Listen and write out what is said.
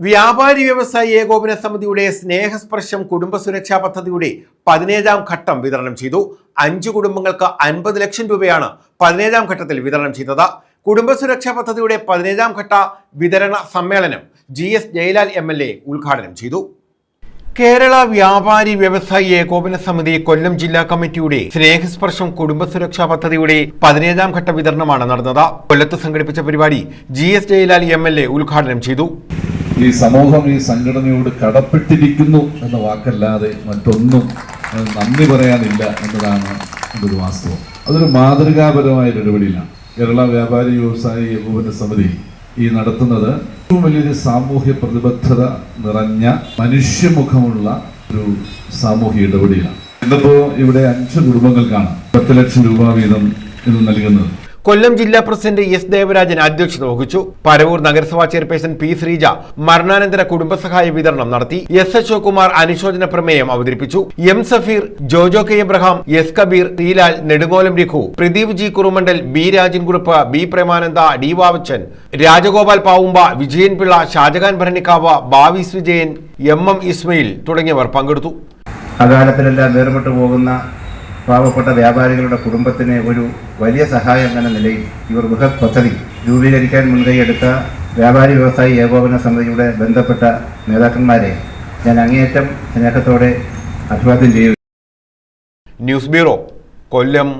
വ്യാപാരി വ്യവസായി ഏകോപന സമിതിയുടെ സ്നേഹസ്പർശം കുടുംബ സുരക്ഷാ പദ്ധതിയുടെ പതിനേഴാം ഘട്ടം വിതരണം ചെയ്തു. അഞ്ചു കുടുംബങ്ങൾക്ക് അൻപത് ലക്ഷം രൂപയാണ് പതിനേഴാം ഘട്ടത്തിൽ വിതരണം ചെയ്തത്. കുടുംബ സുരക്ഷാ പദ്ധതിയുടെ പതിനേഴാം ഘട്ട വിതരണ സമ്മേളനം G S Jayalal M L A ഉദ്ഘാടനം ചെയ്തു. കേരള വ്യാപാരി വ്യവസായി ഏകോപന സമിതി കൊല്ലം ജില്ലാ കമ്മിറ്റിയുടെ സ്നേഹസ്പർശം കുടുംബ സുരക്ഷാ പദ്ധതിയുടെ പതിനേഴാം ഘട്ട വിതരണമാണ് നടന്നത്. കൊല്ലത്ത് സംഘടിപ്പിച്ച പരിപാടി G S Jayalal M L A ഉദ്ഘാടനം ചെയ്തു. ഈ സമൂഹം ഈ സംഘടനയോട് കടപ്പെട്ടിരിക്കുന്നു എന്ന വാക്കല്ലാതെ മറ്റൊന്നും നന്ദി പറയാനില്ല എന്നതാണ് ഒരു വാസ്തവം. അതൊരു മാതൃകാപരമായ ഇടപെടലാണ്. കേരള വ്യാപാരി വ്യവസായി ഏകോപന സമിതി ഈ നടത്തുന്നത് ഏറ്റവും വലിയൊരു സാമൂഹ്യ പ്രതിബദ്ധത നിറഞ്ഞ മനുഷ്യമുഖമുള്ള ഒരു സാമൂഹ്യ ഇടപെടലാണ്. ഇന്നിപ്പോ ഇവിടെ അഞ്ച് കുടുംബങ്ങൾക്കാണ് പത്ത് ലക്ഷം രൂപ വീതം ഇത് നൽകുന്നത്. കൊല്ലം ജില്ലാ പ്രസിഡന്റ് എസ് ദേവരാജൻ അധ്യക്ഷത വഹിച്ചു. പരവൂർ നഗരസഭാ ചെയർപേഴ്സൺ പി ശ്രീജ മരണാനന്തര കുടുംബസഹായ വിതരണം നടത്തി. എസ് എച്ച് ഒകുമാർ അനുശോചന പ്രമേയം അവതരിപ്പിച്ചു. M Safeer Jojo K Abraham S Kabeer Theelal Nedungolam Raghu Pradeep G Kurumandal B Rajankurup B Premananda D Vavachan Rajagopal Pavumba Vijayan Pillai Shajahan Bharanikkavu Bavis Vijayan M M Ismail തുടങ്ങിയവർ പങ്കെടുത്തു. അകാലത്തിലെല്ലാം വേർപെട്ടു പോകുന്ന പാവപ്പെട്ട വ്യാപാരികളുടെ കുടുംബത്തിന് ഒരു വലിയ സഹായം എന്ന നിലയിൽ ഇവർ ബൃഹത് പദ്ധതി രൂപീകരിക്കാൻ മുൻകൈയെടുത്ത വ്യാപാരി വ്യവസായി ഏകോപന സമിതിയുടെ ബന്ധപ്പെട്ട നേതാക്കന്മാരെ ഞാൻ അങ്ങേയറ്റം സ്നേഹത്തോടെ അഭിവാദ്യം ചെയ്യുന്നു. News bureau Kollam.